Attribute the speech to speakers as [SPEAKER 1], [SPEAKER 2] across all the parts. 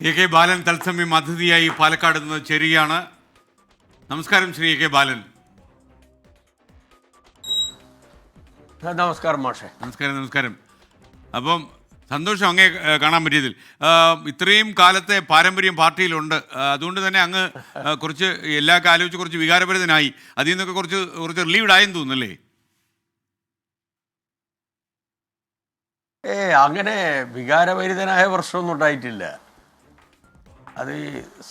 [SPEAKER 1] A K ബാലൻ തത്സമയം അതിഥിയായി പാലക്കാട് നിന്ന് ചേരുകയാണ്. നമസ്കാരം ശ്രീ എ കെ ബാലൻ.
[SPEAKER 2] നമസ്കാരം മാഷെ.
[SPEAKER 1] നമസ്കാരം നമസ്കാരം. അപ്പം സന്തോഷം അങ്ങേ കാണാൻ പറ്റിയതിൽ. ഇത്രയും കാലത്തെ പാരമ്പര്യം പാർട്ടിയിലുണ്ട്. അതുകൊണ്ട് തന്നെ അങ്ങ് കുറച്ച് എല്ലാ ആലോചിച്ച് കുറച്ച് വികാരഭരിതനായി. അതിൽ നിന്നൊക്കെ കുറച്ച് കുറച്ച് റിലീവ്ഡ് ആയെന്ന് തോന്നുന്നല്ലേ?
[SPEAKER 2] ഏ അങ്ങനെ വികാരഭരിതനായ പ്രശ്നമൊന്നും ഉണ്ടായിട്ടില്ല. അത്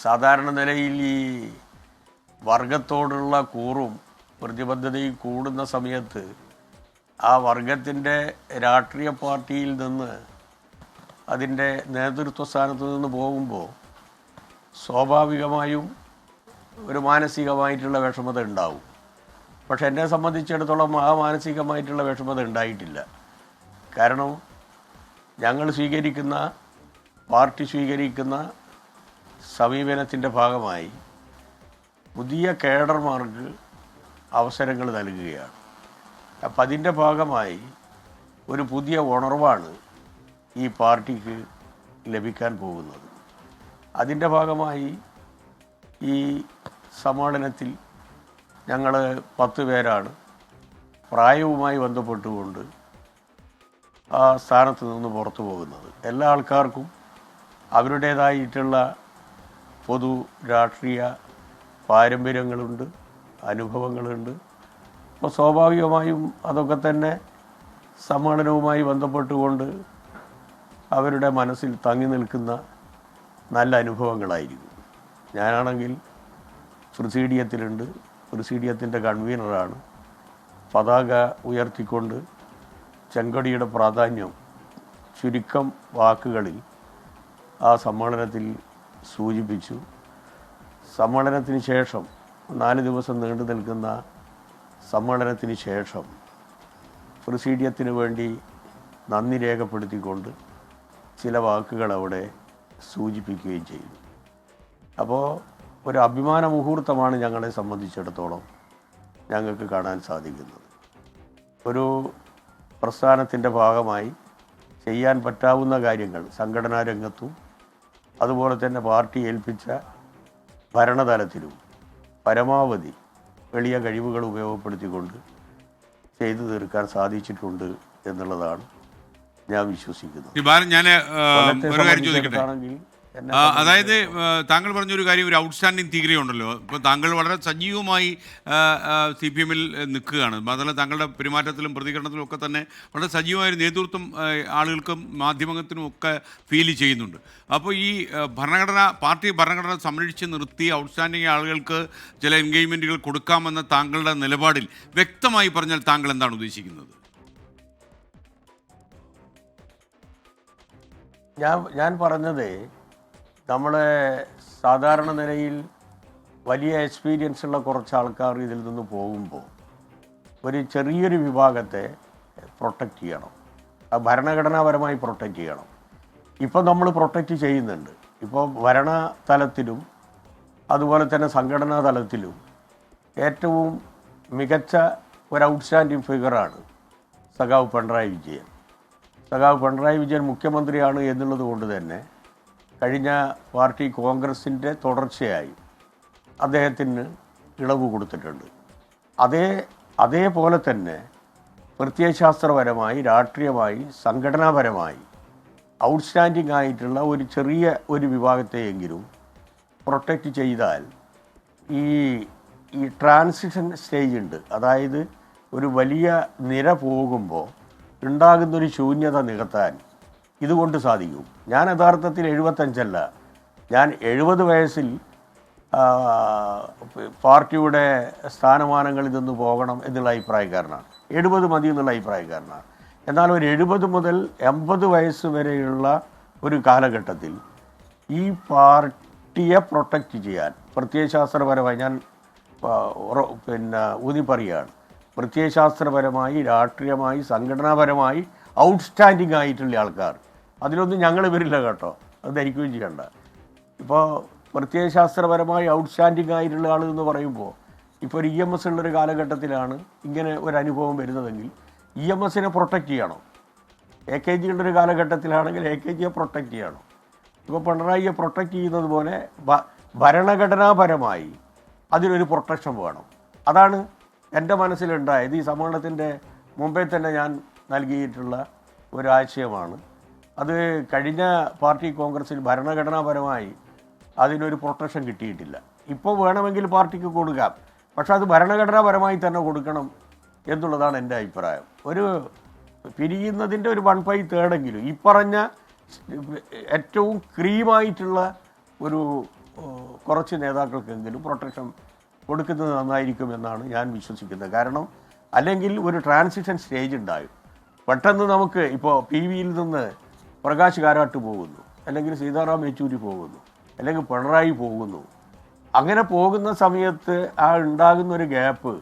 [SPEAKER 2] സാധാരണ നിലയിൽ ഈ വർഗത്തോടുള്ള കൂറും പ്രതിബദ്ധതയും കൂടുന്ന സമയത്ത് ആ വർഗത്തിന്റെ രാഷ്ട്രീയ പാർട്ടിയിൽ നിന്ന് അതിന്റെ നേതൃത്വ സ്ഥാനത്ത് നിന്ന് പോകുമ്പോൾ സ്വാഭാവികമായും ഒരു മാനസികമായിട്ടുള്ള വിഷമത ഉണ്ടാവും. പക്ഷെ എന്നെ സംബന്ധിച്ചിടത്തോളം ആ മാനസികമായിട്ടുള്ള വിഷമത ഉണ്ടായിട്ടില്ല. കാരണം ഞങ്ങൾ സ്വീകരിക്കുന്ന പാർട്ടി സ്വീകരിക്കുന്ന സമീപനത്തിന്റെ ഭാഗമായി പുതിയ കേഡർമാർക്ക് അവസരങ്ങൾ നൽകുകയാണ്. അപ്പം അതിന്റെ ഭാഗമായി ഒരു പുതിയ ഉണർവാണ് ഈ പാർട്ടിക്ക് ലഭിക്കാൻ പോകുന്നത്. അതിന്റെ ഭാഗമായി ഈ സമ്മേളനത്തിൽ ഞങ്ങൾ പത്ത് പേരാണ് പ്രായവുമായി ബന്ധപ്പെട്ടുകൊണ്ട് ആ സ്ഥാനത്ത് നിന്ന് പുറത്തു പോകുന്നത്. എല്ലാ ആൾക്കാർക്കും അവരുടേതായിട്ടുള്ള പൊതു രാഷ്ട്രീയ പാരമ്പര്യങ്ങളുണ്ട് അനുഭവങ്ങളുണ്ട്. അപ്പോൾ സ്വാഭാവികമായും അതൊക്കെ തന്നെ സമ്മേളനവുമായി ബന്ധപ്പെട്ടുകൊണ്ട് അവരുടെ മനസ്സിൽ തങ്ങി നിൽക്കുന്ന നല്ല അനുഭവങ്ങളായിരിക്കും. ഞാനാണെങ്കിൽ പ്രസീഡിയത്തിലുണ്ട് പ്രസീഡിയത്തിന്റെ കൺവീനറാണ്. പതാക ഉയർത്തിക്കൊണ്ട് ചെങ്കടിയുടെ പ്രാധാന്യം ചുരുക്കം വാക്കുകളിൽ ആ സമ്മേളനത്തിൽ സൂചിപ്പിച്ചു. സമ്മേളനത്തിന് ശേഷം നാല് ദിവസം നീണ്ടു നിൽക്കുന്ന സമ്മേളനത്തിന് ശേഷം പ്രസീഡിയത്തിന് വേണ്ടി നന്ദി രേഖപ്പെടുത്തിക്കൊണ്ട് ചില വാക്കുകൾ അവിടെ സൂചിപ്പിക്കുകയും ചെയ്തു. അപ്പോൾ ഒരു അഭിമാന മുഹൂർത്തമാണ് ഞങ്ങളെ സംബന്ധിച്ചിടത്തോളം ഞങ്ങൾക്ക് കാണാൻ സാധിക്കുന്നത്. ഒരു പ്രസ്ഥാനത്തിന്റെ ഭാഗമായി ചെയ്യാൻ പറ്റാവുന്ന കാര്യങ്ങൾ സംഘടനാ രംഗത്തും അതുപോലെ തന്നെ പാർട്ടി ഏൽപ്പിച്ച ഭരണതലത്തിലും പരമാവധി വലിയ കഴിവുകൾ ഉപയോഗപ്പെടുത്തിക്കൊണ്ട് ചെയ്തു തീർക്കാൻ സാധിച്ചിട്ടുണ്ട് എന്നുള്ളതാണ് ഞാൻ വിശ്വസിക്കുന്നത്.
[SPEAKER 1] ശ്രീ അതായത് താങ്കൾ പറഞ്ഞൊരു കാര്യം ഒരു ഔട്ട്സ്റ്റാൻഡിങ് തീഗ്രയുണ്ടല്ലോ ഇപ്പോൾ താങ്കൾ വളരെ സജീവമായി സി പി എമ്മിൽ നിൽക്കുകയാണ്. മാത്രമല്ല താങ്കളുടെ പെരുമാറ്റത്തിലും പ്രതികരണത്തിലും ഒക്കെ തന്നെ വളരെ സജീവമായ ഒരു നേതൃത്വം ആളുകൾക്കും മാധ്യമത്തിനും ഒക്കെ ഫീൽ ചെയ്യുന്നുണ്ട്. അപ്പോൾ ഈ ഭരണഘടന പാർട്ടി ഭരണഘടന സംരക്ഷിച്ച് നിർത്തി ഔട്ട്സ്റ്റാൻഡിങ് ആളുകൾക്ക് ചില എൻഗേജ്മെന്റുകൾ കൊടുക്കാമെന്ന താങ്കളുടെ നിലപാടിൽ വ്യക്തമായി പറഞ്ഞാൽ താങ്കൾ എന്താണ് ഉദ്ദേശിക്കുന്നത്?
[SPEAKER 2] ഞാൻ ഞാൻ പറഞ്ഞത് നമ്മളെ സാധാരണ നിലയിൽ വലിയ എക്സ്പീരിയൻസ് ഉള്ള കുറച്ച് ആൾക്കാർ ഇതിൽ നിന്ന് പോകുമ്പോൾ ഒരു ചെറിയൊരു വിഭാഗത്തെ പ്രൊട്ടക്റ്റ് ചെയ്യണം. ഭരണഘടനാപരമായി പ്രൊട്ടക്റ്റ് ചെയ്യണം. ഇപ്പോൾ നമ്മൾ പ്രൊട്ടക്റ്റ് ചെയ്യുന്നുണ്ട്. ഇപ്പോൾ ഭരണ തലത്തിലും അതുപോലെ തന്നെ സംഘടനാ തലത്തിലും ഏറ്റവും മികച്ച ഒരു ഔട്ട്സ്റ്റാൻഡിങ് ഫിഗറാണ് സഖാവ് പിണറായി വിജയൻ. സഖാവ് പിണറായി വിജയൻ മുഖ്യമന്ത്രിയാണ് എന്നുള്ളത് കൊണ്ട് തന്നെ കഴിഞ്ഞ പാർട്ടി കോൺഗ്രസിന്റെ തുടർച്ചയായി അദ്ദേഹത്തിന് ഇളവ് കൊടുത്തിട്ടുണ്ട്. അതേ അതേപോലെ തന്നെ പ്രത്യയശാസ്ത്രപരമായി രാഷ്ട്രീയമായി സംഘടനാപരമായി ഔട്ട്സ്റ്റാൻഡിംഗ് ആയിട്ടുള്ള ഒരു ചെറിയ ഒരു വിഭാഗത്തെയെങ്കിലും പ്രൊട്ടക്റ്റ് ചെയ്താൽ ഈ ഈ ട്രാൻസിഷൻ സ്റ്റേജ് ഉണ്ട് അതായത് ഒരു വലിയ നിര പോകുമ്പോൾ ഉണ്ടാകുന്നൊരു ശൂന്യത നികത്താൻ ഇതുകൊണ്ട് സാധിക്കും. ഞാൻ യഥാർത്ഥത്തിൽ എഴുപത്തഞ്ചല്ല. ഞാൻ എഴുപത് വയസ്സിൽ പാർട്ടിയുടെ സ്ഥാനമാനങ്ങളിൽ നിന്ന് പോകണം എന്നുള്ള അഭിപ്രായക്കാരനാണ്. എഴുപത് മതി എന്നുള്ള അഭിപ്രായക്കാരനാണ്. എന്നാൽ ഒരു എഴുപത് മുതൽ എൺപത് വയസ്സ് വരെയുള്ള ഒരു കാലഘട്ടത്തിൽ ഈ പാർട്ടിയെ പ്രൊട്ടക്റ്റ് ചെയ്യാൻ പ്രത്യയശാസ്ത്രപരമായി ഞാൻ പിന്നെ ഊന്നി പ്രത്യയശാസ്ത്രപരമായി രാഷ്ട്രീയമായി സംഘടനാപരമായി ഔട്ട്സ്റ്റാൻഡിംഗ് ആയിട്ടുള്ള ആൾക്കാർ. അതിലൊന്നും ഞങ്ങൾ വരില്ല കേട്ടോ. അത് ധരിക്കുകയും ചെയ്യണ്ട. ഇപ്പോൾ പ്രത്യയശാസ്ത്രപരമായി ഔട്ട്സ്റ്റാൻഡിംഗ് ആയിട്ടുള്ള ആൾ എന്ന് പറയുമ്പോൾ ഇപ്പോൾ ഒരു ഇ എം എസ് ഉള്ളൊരു കാലഘട്ടത്തിലാണ് ഇങ്ങനെ ഒരു അനുഭവം വരുന്നതെങ്കിൽ ഇ എം എസിനെ പ്രൊട്ടക്റ്റ് ചെയ്യണം. എ കെ ജിയുടെ ഒരു കാലഘട്ടത്തിലാണെങ്കിൽ എ കെ ജിയെ പ്രൊട്ടക്റ്റ് ചെയ്യണം. ഇപ്പോൾ പിണറായിയെ പ്രൊട്ടക്റ്റ് ചെയ്യുന്നത് പോലെ ഭരണഘടനാപരമായി അതിനൊരു പ്രൊട്ടക്ഷൻ വേണം. അതാണ് എന്റെ മനസ്സിലുണ്ടായത്. ഈ സമ്മേളനത്തിന്റെ മുമ്പേ തന്നെ ഞാൻ നൽകിയിട്ടുള്ള ഒരു ആശയമാണ് അത് കഴിഞ്ഞ പാർട്ടി കോൺഗ്രസിൽ ഭരണഘടനാപരമായി അതിനൊരു പ്രൊട്ടക്ഷൻ കിട്ടിയിട്ടില്ല. ഇപ്പോൾ വേണമെങ്കിൽ പാർട്ടിക്ക് കൊടുക്കാം. പക്ഷെ അത് ഭരണഘടനാപരമായി തന്നെ കൊടുക്കണം എന്നുള്ളതാണ് എന്റെ അഭിപ്രായം. ഒരു പിരിയുന്നതിന്റെ ഒരു വൺ ബൈ തേർഡെങ്കിലും ഈ പറഞ്ഞ ഏറ്റവും ക്രീമായിട്ടുള്ള ഒരു കുറച്ച് നേതാക്കൾക്കെങ്കിലും പ്രൊട്ടക്ഷൻ കൊടുക്കുന്നത് നന്നായിരിക്കും എന്നാണ് ഞാൻ വിശ്വസിക്കുന്നത്. കാരണം അല്ലെങ്കിൽ ഒരു ട്രാൻസിഷൻ സ്റ്റേജ് ഉണ്ടാകും. പെട്ടെന്ന് നമുക്ക് ഇപ്പോൾ പി വിയിൽ നിന്ന് പ്രകാശ് കാരാട്ട് പോകുന്നു. അല്ലെങ്കിൽ സീതാറാം യെച്ചൂരി പോകുന്നു. അല്ലെങ്കിൽ പിണറായി പോകുന്നു. അങ്ങനെ പോകുന്ന സമയത്ത് ആ ഉണ്ടാകുന്ന ഒരു ഗ്യാപ്പ്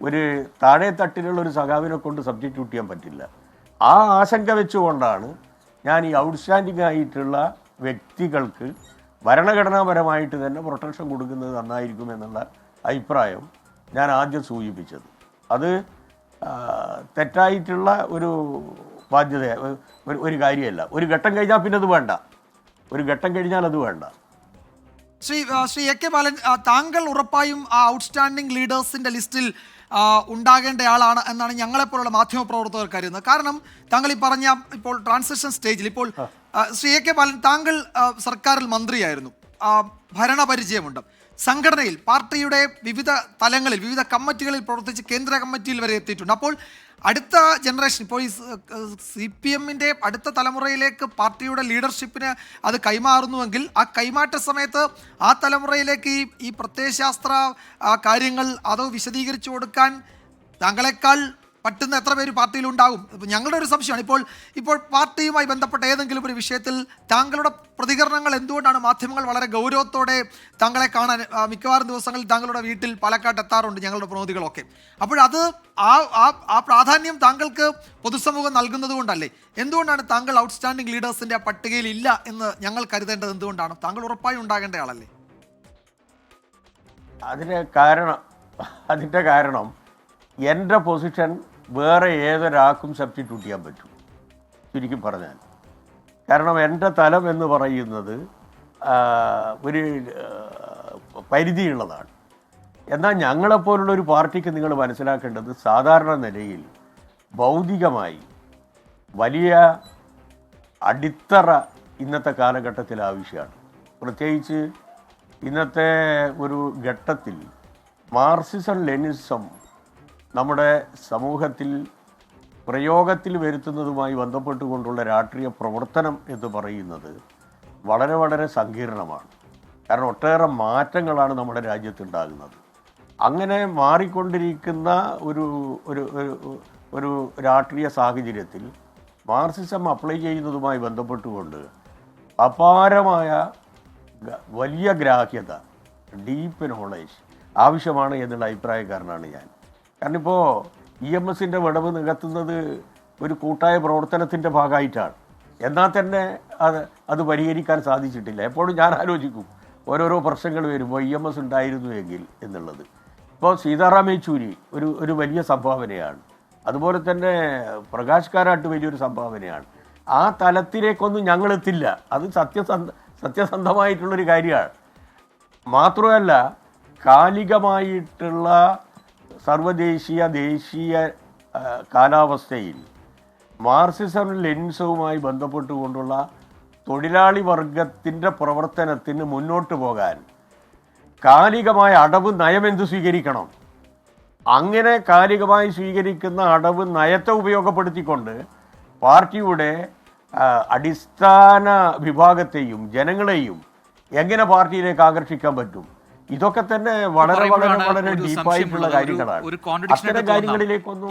[SPEAKER 2] ഒരു താഴെ തട്ടിലുള്ള ഒരു സഖാവിനെ കൊണ്ട് സബ്സ്റ്റിറ്റ്യൂട്ട് ചെയ്യാൻ പറ്റില്ല. ആ ആശങ്ക വെച്ചുകൊണ്ടാണ് ഞാൻ ഈ ഔട്ട്സ്റ്റാൻഡിംഗ് ആയിട്ടുള്ള വ്യക്തികൾക്ക് ഭരണഘടനാപരമായിട്ട് തന്നെ പ്രൊട്ടക്ഷൻ കൊടുക്കുന്നത് നന്നായിരിക്കും എന്നുള്ള അഭിപ്രായം ഞാൻ ആദ്യം സൂചിപ്പിച്ചത്. അത് തെറ്റായിട്ടുള്ള ഒരു ബാധ്യത. ഒരു കാര്യമല്ല. ഒരു ഘട്ടം കഴിഞ്ഞാൽ പിന്നെ അത് വേണ്ട. ഒരു ഘട്ടം കഴിഞ്ഞാൽ അത് വേണ്ട.
[SPEAKER 3] ശ്രീ ശ്രീ എ കെ ബാലൻ താങ്കൾ ഉറപ്പായും ആ ഔട്ട്സ്റ്റാൻഡിംഗ് ലീഡേഴ്സിന്റെ ലിസ്റ്റിൽ ഉണ്ടാകേണ്ട ആളാണ് എന്നാണ് ഞങ്ങളെപ്പോലുള്ള മാധ്യമപ്രവർത്തകർ കരുതുന്നത്. കാരണം താങ്കൾ ഈ പറഞ്ഞ ഇപ്പോൾ ട്രാൻസിഷൻ സ്റ്റേജിൽ ഇപ്പോൾ ശ്രീ എ കെ ബാലൻ താങ്കൾ സർക്കാരിൽ മന്ത്രിയായിരുന്നു. ഭരണപരിചയമുണ്ട്. സംഘടനയിൽ പാർട്ടിയുടെ വിവിധ തലങ്ങളിൽ വിവിധ കമ്മിറ്റികളിൽ പ്രവർത്തിച്ച് കേന്ദ്ര കമ്മിറ്റിയിൽ വരെ എത്തിയിട്ടുണ്ട്. അപ്പോൾ അടുത്ത ജനറേഷൻ ഇപ്പോൾ ഈ സി പി എമ്മിന്റെ അടുത്ത തലമുറയിലേക്ക് പാർട്ടിയുടെ ലീഡർഷിപ്പിന് അത് കൈമാറുന്നുവെങ്കിൽ ആ കൈമാറ്റ സമയത്ത് ആ തലമുറയിലേക്ക് ഈ ഈ പ്രത്യയശാസ്ത്ര കാര്യങ്ങൾ അത് വിശദീകരിച്ചു കൊടുക്കാൻ താങ്കളെക്കാൾ പറ്റുന്ന എത്ര പേര് പാർട്ടിയിലുണ്ടാകും ഞങ്ങളുടെ ഒരു സംശയമാണ്. ഇപ്പോൾ ഇപ്പോൾ പാർട്ടിയുമായി ബന്ധപ്പെട്ട ഏതെങ്കിലും ഒരു വിഷയത്തിൽ താങ്കളുടെ പ്രതികരണങ്ങൾ എന്തുകൊണ്ടാണ് മാധ്യമങ്ങൾ വളരെ ഗൗരവത്തോടെ താങ്കളെ കാണാൻ മിക്കവാറും ദിവസങ്ങളിൽ താങ്കളുടെ വീട്ടിൽ പാലക്കാട്ട് എത്താറുണ്ട് ഞങ്ങളുടെ പ്രതിനിധികളൊക്കെ. അപ്പോഴത് ആ ആ ആ പ്രാധാന്യം താങ്കൾക്ക് പൊതുസമൂഹം നൽകുന്നത് കൊണ്ടല്ലേ? എന്തുകൊണ്ടാണ് താങ്കൾ ഔട്ട്സ്റ്റാൻഡിംഗ് ലീഡേഴ്സിന്റെ പട്ടികയിൽ ഇല്ല എന്ന് ഞങ്ങൾ കരുതേണ്ടത് എന്തുകൊണ്ടാണ്? താങ്കൾ ഉറപ്പായും ഉണ്ടാകേണ്ട ആളല്ലേ?
[SPEAKER 2] അതിന് കാരണം അതിന്റെ കാരണം എന്റെ പൊസിഷൻ വേറെ ഏതൊരാൾക്കും സബ്സ്റ്റിറ്റ്യൂട്ട് ചെയ്യാൻ പറ്റും. ചുരുക്കി പറഞ്ഞാൽ. കാരണം എന്റെ തലം എന്ന് പറയുന്നത് ഒരു പരിധിയുള്ളതാണ്. എന്നാൽ ഞങ്ങളെപ്പോലുള്ള ഒരു പാർട്ടിക്ക് നിങ്ങൾ മനസ്സിലാക്കേണ്ടത് സാധാരണ നിലയിൽ ഭൗതികമായി വലിയ അടിത്തറ ഇന്നത്തെ കാലഘട്ടത്തിൽ ആവശ്യമാണ്. പ്രത്യേകിച്ച് ഇന്നത്തെ ഒരു ഘട്ടത്തിൽ മാർസിസം ലെനിസം നമ്മുടെ സമൂഹത്തിൽ പ്രയോഗത്തിൽ വരുത്തുന്നതുമായി ബന്ധപ്പെട്ടുകൊണ്ടുള്ള രാഷ്ട്രീയ പ്രവർത്തനം എന്ന് പറയുന്നത് വളരെ വളരെ സങ്കീർണമാണ്. കാരണം ഒട്ടേറെ മാറ്റങ്ങളാണ് നമ്മുടെ രാജ്യത്തുണ്ടാകുന്നത്. അങ്ങനെ മാറിക്കൊണ്ടിരിക്കുന്ന ഒരു ഒരു ഒരു- രാഷ്ട്രീയ സാഹചര്യത്തിൽ മാർസിസം അപ്ലൈ ചെയ്യുന്നതുമായി ബന്ധപ്പെട്ടുകൊണ്ട് അപാരമായ വലിയ ഗ്രാഹ്യത ഡീപ്പ് നോളേജ് ആവശ്യമാണ് എന്നുള്ള അഭിപ്രായക്കാരനാണ് ഞാൻ. കാരണം ഇപ്പോൾ ഇ എം എസിന്റെ വിടവ് നികത്തുന്നത് ഒരു കൂട്ടായ പ്രവർത്തനത്തിന്റെ ഭാഗമായിട്ടാണ്. എന്നാൽ തന്നെ അത് അത് പരിഹരിക്കാൻ സാധിച്ചിട്ടില്ല. എപ്പോഴും ഞാൻ ആലോചിക്കും ഓരോരോ പ്രശ്നങ്ങൾ വരുമ്പോൾ ഇ എം എസ് ഉണ്ടായിരുന്നു എങ്കിൽ എന്നുള്ളത്. ഇപ്പോൾ സീതാറാം യെച്ചൂരി ഒരു ഒരു വലിയ സംഭാവനയാണ്. അതുപോലെ തന്നെ പ്രകാശ് കാരാട്ട് വലിയൊരു സംഭാവനയാണ്. ആ തലത്തിലേക്കൊന്നും ഞങ്ങളെത്തില്ല. അത് സത്യസന്ധ സത്യസന്ധമായിട്ടുള്ളൊരു കാര്യമാണ്. മാത്രമല്ല കാലികമായിട്ടുള്ള സർവദേശീയ ദേശീയ കാലാവസ്ഥയിൽ മാർസിസം ലെൻസവുമായി ബന്ധപ്പെട്ടുകൊണ്ടുള്ള തൊഴിലാളി വർഗത്തിന്റെ പ്രവർത്തനത്തിന് മുന്നോട്ട് പോകാൻ കാലികമായ അടവ് നയമെന്ത് സ്വീകരിക്കണം? അങ്ങനെ കാലികമായി സ്വീകരിക്കുന്ന അടവ് നയത്തെ ഉപയോഗപ്പെടുത്തിക്കൊണ്ട് പാർട്ടിയുടെ അടിസ്ഥാന വിഭാഗത്തെയും ജനങ്ങളെയും എങ്ങനെ പാർട്ടിയിലേക്ക് ആകർഷിക്കാൻ പറ്റും? ഇതൊക്കെ തന്നെ വളരെ വളരെ വളരെ ഡീപ്പായിട്ടുള്ള. കാര്യങ്ങളാണ് അത്തരം. കാര്യങ്ങളിലേക്കൊന്നും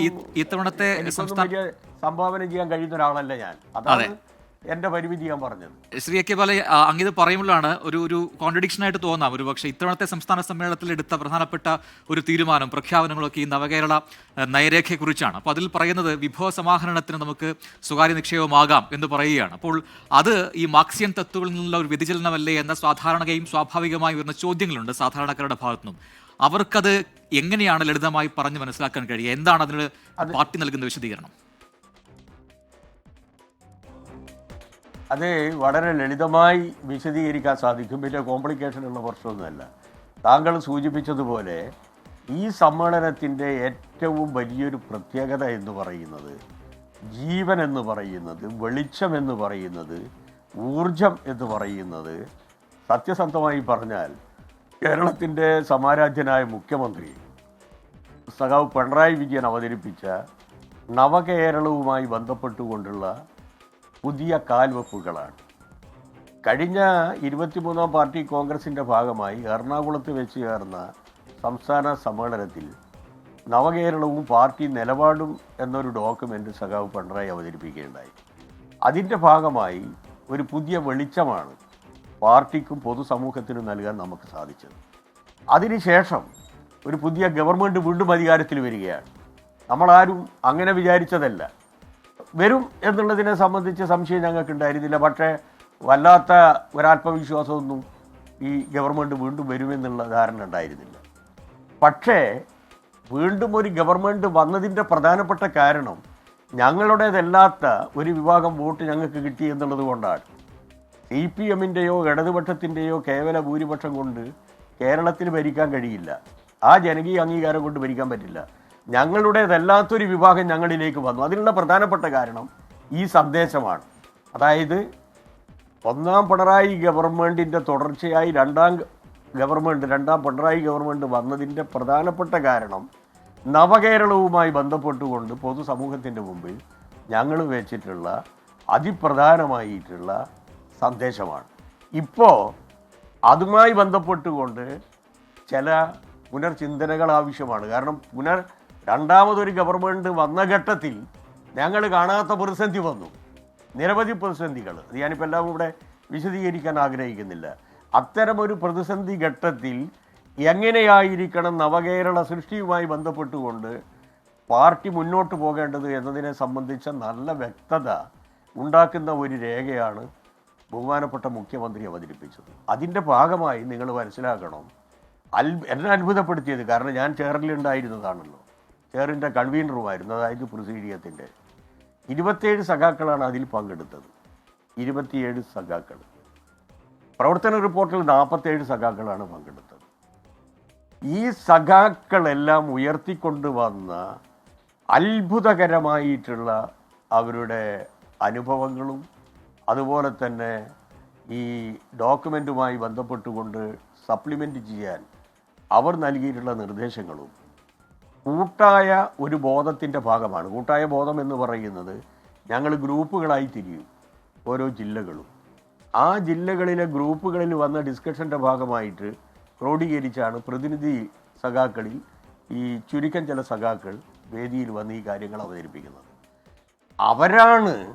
[SPEAKER 2] സംഭാവന ചെയ്യാൻ കഴിയുന്ന ഒരാളല്ല ഞാൻ അതാണ് എന്റെ പരിമിതി ഞാൻ പറഞ്ഞത്.
[SPEAKER 4] ശ്രീ എ കെ ബാല അങ്ങിത് പറയുമ്പോഴാണ് ഒരു ഒരു കോൺട്രഡിക്ഷൻ ആയിട്ട് തോന്നാം. ഒരു പക്ഷേ ഇത്തവണത്തെ സംസ്ഥാന സമ്മേളനത്തിൽ എടുത്ത പ്രധാനപ്പെട്ട ഒരു തീരുമാനം പ്രഖ്യാപനങ്ങളൊക്കെ ഈ നവകേരള നയരേഖയെക്കുറിച്ചാണ്. അപ്പോൾ അതിൽ പറയുന്നത് വിഭവ സമാഹരണത്തിന് നമുക്ക് സ്വകാര്യ നിക്ഷേപമാകാം എന്ന് പറയുകയാണ്. അപ്പോൾ അത് ഈ മാർക്സിയൻ തത്വങ്ങളിൽ നിന്നുള്ള ഒരു വ്യതിചലനമല്ലേ എന്ന സാധാരണയും സ്വാഭാവികമായി വരുന്ന ചോദ്യങ്ങളുണ്ട് സാധാരണക്കാരുടെ ഭാഗത്തുനിന്നും. അവർക്കത് എങ്ങനെയാണ് ലളിതമായി പറഞ്ഞ് മനസ്സിലാക്കാൻ കഴിയുക? എന്താണ് അതിന് പാർട്ടി നൽകുന്ന വിശദീകരണം?
[SPEAKER 2] അത് വളരെ ലളിതമായി വിശദീകരിക്കാൻ സാധിക്കും. വലിയ കോംപ്ലിക്കേഷൻ ഉള്ള പ്രശ്നമൊന്നുമല്ല. താങ്കൾ സൂചിപ്പിച്ചതുപോലെ ഈ സമ്മേളനത്തിന്റെ ഏറ്റവും വലിയൊരു പ്രത്യേകത എന്ന് പറയുന്നത് ജീവൻ എന്ന് പറയുന്നത് വെളിച്ചം എന്ന് പറയുന്നത് ഊർജം എന്ന് പറയുന്നത്. സത്യസന്ധമായി പറഞ്ഞാൽ കേരളത്തിന്റെ സമാരാധ്യനായ മുഖ്യമന്ത്രി സഖാവ് പിണറായി വിജയൻ അവതരിപ്പിച്ച നവകേരളവുമായി ബന്ധപ്പെട്ടുകൊണ്ടുള്ള പുതിയ കാൽവെപ്പുകളാണ്. കഴിഞ്ഞ ഇരുപത്തിമൂന്നാം പാർട്ടി കോൺഗ്രസിന്റെ ഭാഗമായി എറണാകുളത്ത് വെച്ച് ചേർന്ന സംസ്ഥാന സമ്മേളനത്തിൽ നവകേരളവും പാർട്ടി നിലപാടും എന്നൊരു ഡോക്യുമെന്റ് സഖാവ് പിണറായി അവതരിപ്പിക്കുകയുണ്ടായി. അതിന്റെ ഭാഗമായി ഒരു പുതിയ വെളിച്ചമാണ് പാർട്ടിക്കും പൊതുസമൂഹത്തിനും നൽകാൻ നമുക്ക് സാധിച്ചത്. അതിനുശേഷം ഒരു പുതിയ ഗവൺമെന്റ് വീണ്ടും അധികാരത്തിൽ വരികയാണ്. നമ്മളാരും അങ്ങനെ വിചാരിച്ചതല്ല. വരും എന്നുള്ളതിനെ സംബന്ധിച്ച് സംശയം ഞങ്ങൾക്ക് ഉണ്ടായിരുന്നില്ല പക്ഷേ വല്ലാത്ത ഒരാത്മവിശ്വാസമൊന്നും ഈ ഗവൺമെന്റ് വീണ്ടും വരുമെന്നുള്ള ധാരണ ഉണ്ടായിരുന്നില്ല. പക്ഷേ വീണ്ടും ഒരു ഗവൺമെന്റ് വന്നതിന്റെ പ്രധാനപ്പെട്ട കാരണം ഞങ്ങളുടേതല്ലാത്ത ഒരു വിഭാഗം വോട്ട് ഞങ്ങൾക്ക് കിട്ടി എന്നുള്ളത് കൊണ്ടാണ്. സി പി എമ്മിന്റെയോ ഇടതുപക്ഷത്തിന്റെയോ കേവല ഭൂരിപക്ഷം കൊണ്ട് കേരളത്തിൽ ഭരിക്കാൻ കഴിയില്ല. ആ ജനകീയ അംഗീകാരം കൊണ്ട് ഭരിക്കാൻ പറ്റില്ല. ഞങ്ങളുടേതല്ലാത്തൊരു വിഭാഗം ഞങ്ങളിലേക്ക് വന്നു. അതിനുള്ള പ്രധാനപ്പെട്ട കാരണം ഈ സന്ദേശമാണ്. അതായത് ഒന്നാം പിണറായി ഗവൺമെന്റിന്റെ തുടർച്ചയായി രണ്ടാം ഗവൺമെന്റ് രണ്ടാം പിണറായി ഗവൺമെന്റ് വന്നതിന്റെ പ്രധാനപ്പെട്ട കാരണം നവകേരളവുമായി ബന്ധപ്പെട്ടുകൊണ്ട് പൊതുസമൂഹത്തിന്റെ മുമ്പിൽ ഞങ്ങൾ വെച്ചിട്ടുള്ള അതിപ്രധാനമായിട്ടുള്ള സന്ദേശമാണ്. ഇപ്പോൾ അതുമായി ബന്ധപ്പെട്ടുകൊണ്ട് ചില പുനർചിന്തനകൾ ആവശ്യമാണ്. കാരണം പുനർ രണ്ടാമതൊരു ഗവൺമെന്റ് വന്ന ഘട്ടത്തിൽ ഞങ്ങൾ കാണാത്ത പ്രതിസന്ധി വന്നു. നിരവധി പ്രതിസന്ധികൾ അത് ഞാനിപ്പോൾ എല്ലാം ഇവിടെ വിശദീകരിക്കാൻ ആഗ്രഹിക്കുന്നില്ല. അത്തരമൊരു പ്രതിസന്ധി ഘട്ടത്തിൽ എങ്ങനെയായിരിക്കണം നവകേരള സൃഷ്ടിയുമായി ബന്ധപ്പെട്ടുകൊണ്ട് പാർട്ടി മുന്നോട്ട് പോകേണ്ടത് എന്നതിനെ സംബന്ധിച്ച നല്ല വ്യക്തത ഉണ്ടാക്കുന്ന ഒരു രേഖയാണ് ബഹുമാനപ്പെട്ട മുഖ്യമന്ത്രി അവതരിപ്പിച്ചത്. അതിന്റെ ഭാഗമായി നിങ്ങൾ മനസ്സിലാക്കണം. എന്നെ അത്ഭുതപ്പെടുത്തിയത് കാരണം ഞാൻ ചെയറിലുണ്ടായിരുന്നതാണല്ലോ ചെയറിന്റെ കൺവീനറുമായിരുന്നു അതായത് പ്രസീഡിയത്തിന്റെ. ഇരുപത്തിയേഴ് സഖാക്കളാണ് അതിൽ പങ്കെടുത്തത്. ഇരുപത്തിയേഴ് സഖാക്കൾ. പ്രവർത്തന റിപ്പോർട്ടിൽ നാൽപ്പത്തേഴ് സഖാക്കളാണ് പങ്കെടുത്തത്. ഈ സഖാക്കളെല്ലാം ഉയർത്തിക്കൊണ്ടുവന്ന അത്ഭുതകരമായിട്ടുള്ള അവരുടെ അനുഭവങ്ങളും അതുപോലെ തന്നെ ഈ ഡോക്യുമെന്റുമായി ബന്ധപ്പെട്ടുകൊണ്ട് സപ്ലിമെന്റ് ചെയ്യാൻ അവർ നൽകിയിട്ടുള്ള നിർദ്ദേശങ്ങളും കൂട്ടായ ഒരു ബോധത്തിന്റെ ഭാഗമാണ്. കൂട്ടായ ബോധം എന്ന് പറയുന്നത് ഞങ്ങൾ ഗ്രൂപ്പുകളായി തിരിയും ഓരോ ജില്ലകളും. ആ ജില്ലകളിലെ ഗ്രൂപ്പുകളിൽ വന്ന ഡിസ്കഷന്റെ ഭാഗമായിട്ട് ക്രോഡീകരിച്ചാണ് പ്രതിനിധി സഖാക്കളിൽ ഈ ചുരുക്കം ചില സഖാക്കൾ വേദിയിൽ വന്ന് ഈ കാര്യങ്ങൾ അവതരിപ്പിക്കുന്നത്. അവരാണ്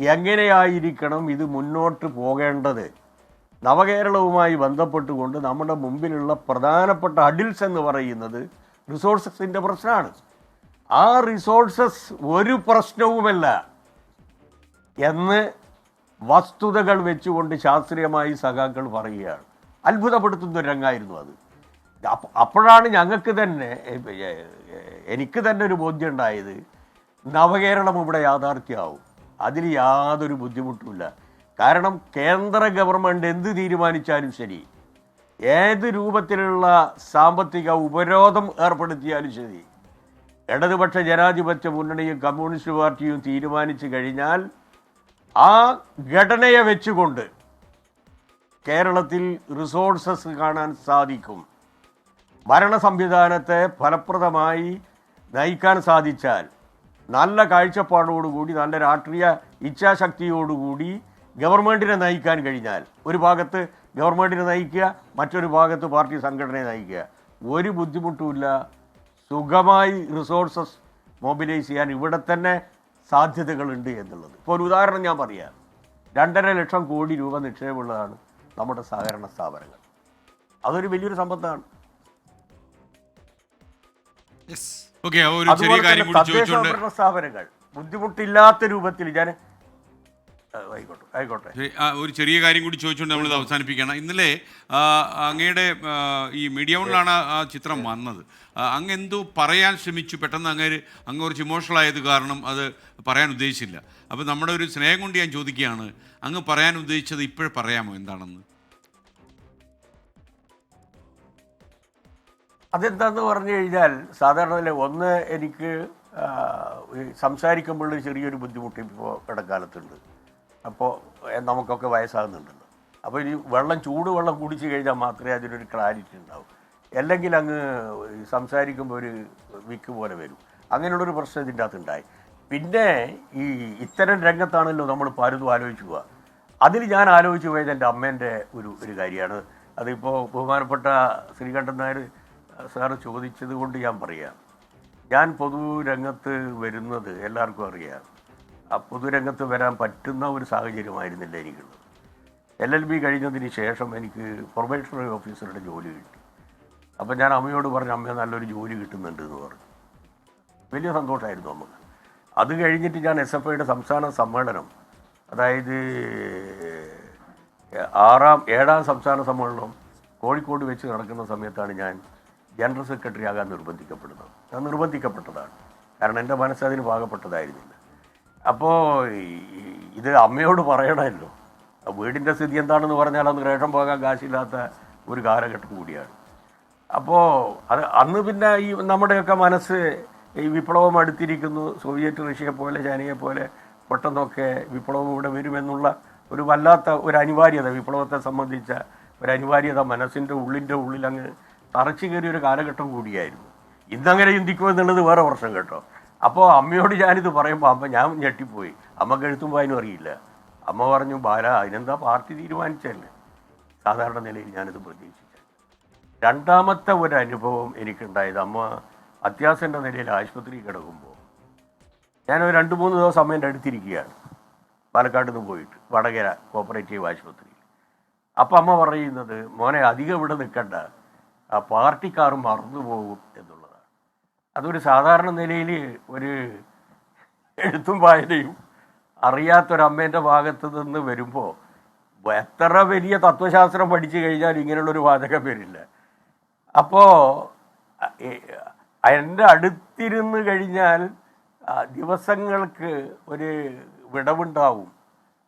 [SPEAKER 2] എങ്ങനെയായിരിക്കണം ഇത് മുന്നോട്ട് പോകേണ്ടത്? നവകേരളവുമായി ബന്ധപ്പെട്ടുകൊണ്ട് നമ്മുടെ മുമ്പിലുള്ള പ്രധാനപ്പെട്ട അഡിൽസ് എന്ന് പറയുന്നത് റിസോഴ്സസിന്റെ പ്രശ്നമാണ് ആ റിസോഴ്സസ് ഒരു പ്രശ്നവുമല്ല എന്ന് വസ്തുതകൾ വെച്ചുകൊണ്ട് ശാസ്ത്രീയമായി സഖാക്കൾ പറയുകയാണ്. അത്ഭുതപ്പെടുത്തുന്ന രംഗമായിരുന്നു അത്. അപ്പ- അപ്പോഴാണ് ഞങ്ങൾക്ക് തന്നെ എനിക്ക് തന്നെ ഒരു ബോധ്യം ഉണ്ടായത് നവകേരളം ഇവിടെ യാഥാർത്ഥ്യമാവും അതിൽ യാതൊരു ബുദ്ധിമുട്ടുമില്ല. കാരണം കേന്ദ്ര ഗവൺമെന്റ് എന്ത് തീരുമാനിച്ചാലും ശരി ഏത് രൂപത്തിലുള്ള സാമ്പത്തിക ഉപരോധം ഏർപ്പെടുത്തിയാലും ശരി ഇടതുപക്ഷ ജനാധിപത്യ മുന്നണിയും കമ്മ്യൂണിസ്റ്റ് പാർട്ടിയും തീരുമാനിച്ചു കഴിഞ്ഞാൽ ആ ഘടനയെ വെച്ചുകൊണ്ട് കേരളത്തിൽ റിസോഴ്സസ് കാണാൻ സാധിക്കും. ഭരണ സംവിധാനത്തെ ഫലപ്രദമായി നയിക്കാൻ സാധിച്ചാൽ നല്ല കാഴ്ചപ്പാടോടുകൂടി നല്ല രാഷ്ട്രീയ ഇച്ഛാശക്തിയോടുകൂടി ഗവൺമെന്റിനെ നയിക്കാൻ കഴിഞ്ഞാൽ ഒരു ഭാഗത്ത് ഗവൺമെന്റിനെ നയിക്കുക മറ്റൊരു ഭാഗത്ത് പാർട്ടി സംഘടനയെ നയിക്കുക. ഒരു ബുദ്ധിമുട്ടുമില്ല. സുഖമായി റിസോഴ്സസ് മൊബിലൈസ് ചെയ്യാൻ ഇവിടെ തന്നെ സാധ്യതകളുണ്ട് എന്നുള്ളത്. ഇപ്പോൾ ഒരു ഉദാഹരണം ഞാൻ പറയാം. രണ്ടര ലക്ഷം കോടി രൂപ നിക്ഷേപമുള്ളതാണ് നമ്മുടെ സഹകരണ സ്ഥാപനങ്ങൾ. അതൊരു വലിയൊരു സമ്പത്താണ്. അതുപോലെ തന്നെ തദ്ദേശ സ്ഥാപനങ്ങൾ ബുദ്ധിമുട്ടില്ലാത്ത രൂപത്തിൽ ഞാൻ ആയിക്കോട്ടെ ആയിക്കോട്ടെ.
[SPEAKER 1] ഒരു ചെറിയ കാര്യം കൂടി ചോദിച്ചുകൊണ്ട് നമ്മളിത് അവസാനിപ്പിക്കണം ഇന്നലെ അങ്ങയുടെ ഈ മീഡിയ വണിലാണ് ആ ചിത്രം വന്നത്. അങ്ങ് എന്തോ പറയാൻ ശ്രമിച്ചു. പെട്ടെന്ന് അങ്ങേര് അങ്ങ് കുറച്ച് ഇമോഷണൽ ആയത് കാരണം അത് പറയാൻ ഉദ്ദേശിച്ചില്ല. അപ്പോൾ നമ്മുടെ ഒരു സ്നേഹം കൊണ്ട് ഞാൻ ചോദിക്കുകയാണ് അങ്ങ് പറയാൻ ഉദ്ദേശിച്ചത് ഇപ്പോഴും പറയാമോ? എന്താണെന്ന്?
[SPEAKER 2] അതെന്താന്ന് പറഞ്ഞു കഴിഞ്ഞാൽ സാധാരണ ഒന്ന് എനിക്ക് സംസാരിക്കുമ്പോൾ ചെറിയൊരു ബുദ്ധിമുട്ട് ഇപ്പോൾ ഇടക്കാലത്തുണ്ട്. അപ്പോൾ നമുക്കൊക്കെ വയസ്സാകുന്നുണ്ടല്ലോ. അപ്പോൾ ഇനി വെള്ളം ചൂട് വെള്ളം കുടിച്ചു കഴിഞ്ഞാൽ മാത്രമേ അതിനൊരു ക്ലാരിറ്റി ഉണ്ടാവും. അല്ലെങ്കിൽ അങ്ങ് സംസാരിക്കുമ്പോൾ ഒരു വിക്ക് പോലെ വരും. അങ്ങനെയുള്ളൊരു പ്രശ്നം ഇതിന്റെ അകത്തുണ്ടായി പിന്നെ ഈ ഇത്തരം രംഗത്താണല്ലോ നമ്മൾ പലതും ആലോചിച്ചു പോവുക. അതിൽ ഞാൻ ആലോചിച്ചു പോയത് എന്റെ അമ്മേന്റെ ഒരു ഒരു കാര്യമാണ്. അതിപ്പോൾ ബഹുമാനപ്പെട്ട ശ്രീകണ്ഠൻ നായർ സാറ് ചോദിച്ചത് കൊണ്ട് ഞാൻ പറയാം. ഞാൻ പൊതുരംഗത്ത് വരുന്നത് എല്ലാവർക്കും അറിയാം. പൊതുരംഗത്ത് വരാൻ പറ്റുന്ന ഒരു സാഹചര്യമായിരുന്നില്ല എനിക്കുള്ളത്. എൽ എൽ ബി കഴിഞ്ഞതിന് ശേഷം എനിക്ക് പ്രൊബേഷണറി ഓഫീസറുടെ ജോലി കിട്ടി. അപ്പം ഞാൻ അമ്മയോട് പറഞ്ഞു അമ്മ നല്ലൊരു ജോലി കിട്ടുന്നുണ്ട് എന്ന് പറഞ്ഞു. വലിയ സന്തോഷമായിരുന്നു നമുക്ക് അത് കഴിഞ്ഞിട്ട് ഞാൻ എസ് എഫ് ഐയുടെ സംസ്ഥാന സമ്മേളനം അതായത് ആറാം ഏഴാം സംസ്ഥാന സമ്മേളനം കോഴിക്കോട് വെച്ച് നടക്കുന്ന സമയത്താണ് ഞാൻ ജനറൽ സെക്രട്ടറി ആകാൻ നിർബന്ധിക്കപ്പെടുന്നത്. ഞാൻ നിർബന്ധിക്കപ്പെട്ടതാണ്. കാരണം എന്റെ മനസ്സ് അതിന് പാകപ്പെട്ടതായിരുന്നില്ല. അപ്പോൾ ഇത് അമ്മയോട് പറയണമല്ലോ. വീടിന്റെ സ്ഥിതി എന്താണെന്ന് പറഞ്ഞാൽ അന്ന് റേഷൻ പോകാൻ കാശില്ലാത്ത ഒരു കാലഘട്ടം കൂടിയാണ്. അപ്പോൾ അത് അന്ന് പിന്നെ ഈ നമ്മുടെയൊക്കെ മനസ്സ് ഈ വിപ്ലവം അടുത്തിരിക്കുന്നു. സോവിയറ്റ് റഷ്യയെ പോലെ ചൈനയെ പോലെ പെട്ടെന്നൊക്കെ വിപ്ലവം ഇവിടെ വരുമെന്നുള്ള ഒരു വല്ലാത്ത ഒരു അനിവാര്യത വിപ്ലവത്തെ സംബന്ധിച്ച ഒരു അനിവാര്യത മനസ്സിന്റെ ഉള്ളിന്റെ ഉള്ളിൽ അങ്ങ് തറച്ചു കയറിയ ഒരു കാലഘട്ടം കൂടിയായിരുന്നു. ഇന്നങ്ങനെ ചിന്തിക്കുമെന്നുള്ളത് വേറെ പ്രശ്നം കേട്ടോ. അപ്പോൾ അമ്മയോട് ഞാനിത് പറയുമ്പോൾ അമ്മ ഞാൻ ഞെട്ടിപ്പോയി. അമ്മ കഴുത്തുമ്പോൾ അതിനും അറിയില്ല. അമ്മ പറഞ്ഞു ബാല അതിനെന്താ പാർട്ടി തീരുമാനിച്ചല്ലേ? സാധാരണ നിലയിൽ ഞാനിത് പ്രതീക്ഷിച്ചു രണ്ടാമത്തെ ഒരു അനുഭവം എനിക്കുണ്ടായത് അമ്മ അത്യാസന്റെ നിലയിൽ ആശുപത്രി കിടക്കുമ്പോൾ ഞാൻ ഒരു രണ്ട് മൂന്ന് ദിവസം അമ്മേന്റെ അടുത്തിരിക്കുകയാണ്. പാലക്കാട് നിന്ന് പോയിട്ട് വടകര കോപ്പറേറ്റീവ് ആശുപത്രിയിൽ. അപ്പം അമ്മ പറയുന്നത് മോനെ അധികം ഇവിടെ നിൽക്കണ്ട ആ പാർട്ടിക്കാർ മറന്നു പോകും എന്നുള്ളതാണ് അതൊരു സാധാരണ നിലയിൽ ഒരു എഴുത്തും വായനയും അറിയാത്തൊരമ്മേന്റെ ഭാഗത്ത് നിന്ന് വരുമ്പോൾ എത്ര വലിയ തത്വശാസ്ത്രം പഠിച്ചു കഴിഞ്ഞാൽ ഇങ്ങനെയുള്ളൊരു വാചകം വരില്ല. അപ്പോൾ എന്റെ അടുത്തിരുന്ന് കഴിഞ്ഞാൽ ദിവസങ്ങൾക്ക് ഒരു വിടവുണ്ടാവും.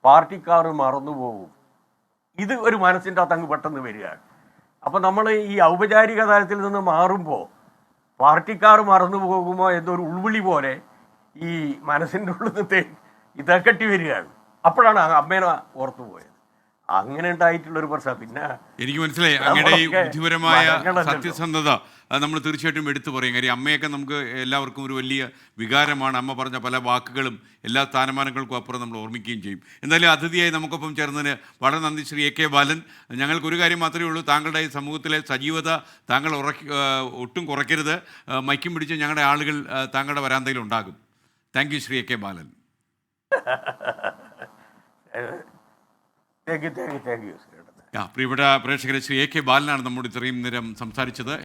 [SPEAKER 2] പാർട്ടിക്കാർ മറന്നുപോകും ഇത് ഒരു മനസ്സിന്റെ അകത്ത് അങ്ങ് പെട്ടെന്ന് വരികയാണ്. അപ്പോൾ നമ്മൾ ഈ ഔപചാരിക തലത്തിൽ നിന്ന് മാറുമ്പോൾ പാർട്ടിക്കാർ മറന്നു പോകുമോ എന്നൊരു ഉൾവിളി പോലെ ഈ മനസ്സിന്റെ ഉള്ളിൽ നിന്ന് ഇതക്കെട്ടി വരികയാണ്. അപ്പോഴാണ് അമ്മേനെ ഓർത്തു പോയത്. അങ്ങനെ ഉണ്ടായിട്ടുള്ള ഒരു പ്രശ്നം. പിന്നെ
[SPEAKER 1] എനിക്ക് മനസ്സിലായി. അങ്ങയുടെ ഈ ബുദ്ധിപരമായ സത്യസന്ധത അത് നമ്മൾ തീർച്ചയായിട്ടും എടുത്തു പറയും. കാര്യം അമ്മയൊക്കെ നമുക്ക് എല്ലാവർക്കും ഒരു വലിയ വികാരമാണ്. അമ്മ പറഞ്ഞ പല വാക്കുകളും എല്ലാ സ്ഥാനമാനങ്ങൾക്കും അപ്പുറം നമ്മൾ ഓർമ്മിക്കുകയും ചെയ്യും. എന്തായാലും അതിഥിയായി നമുക്കൊപ്പം ചേർന്നതിന് വളരെ നന്ദി ശ്രീ എ കെ ബാലൻ. ഞങ്ങൾക്കൊരു കാര്യം മാത്രമേ ഉള്ളൂ. താങ്കളുടെ ഈ സമൂഹത്തിലെ സജീവത താങ്കൾ ഉറക്കി ഒട്ടും കുറയ്ക്കരുത്. മൈക്കും പിടിച്ച് ഞങ്ങളുടെ ആളുകൾ താങ്കളുടെ വരാന്തയിൽ ഉണ്ടാകും. Thank you Shri A K Balan.
[SPEAKER 2] Thank you thank you thank you
[SPEAKER 1] ആ, പ്രിയപ്പെട്ട പ്രേക്ഷകരെ ശ്രീ എ കെ ബാലനാണ് നമ്മോട് ഇത്രയും നേരം സംസാരിച്ചത്.